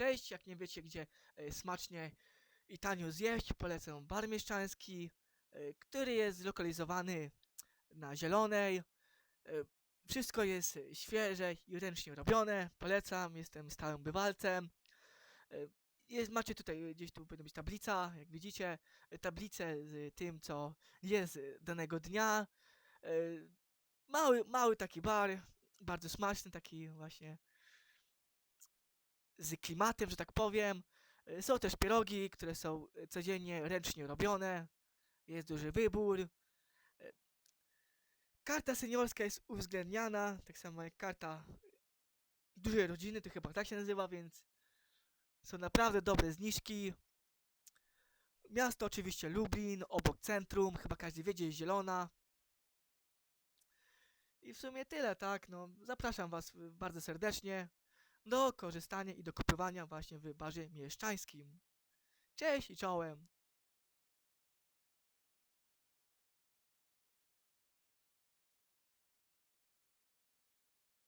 Cześć, jak nie wiecie gdzie e, smacznie i tanio zjeść, polecam bar mieszczański, e, który jest zlokalizowany na Zielonej. E, Wszystko jest świeże i ręcznie robione. Polecam, jestem stałym bywalcem. Jest, macie tutaj gdzieś tu powinna być tablica, jak widzicie, tablicę z tym, co jest danego dnia. Mały, mały taki bar, bardzo smaczny, taki właśnie z klimatem, że tak powiem. E, Są też pierogi, które są e, codziennie ręcznie robione. Jest duży wybór. E, Karta seniorska jest uwzględniana, tak samo jak karta dużej rodziny, to chyba tak się nazywa, więc są naprawdę dobre zniżki. Miasto oczywiście Lublin, obok centrum, chyba każdy wie, gdzie jest zielona. I w sumie tyle, tak? No, zapraszam Was y, bardzo serdecznie do korzystania i do kupowania właśnie w barze mieszczańskim. Cześć i czołem!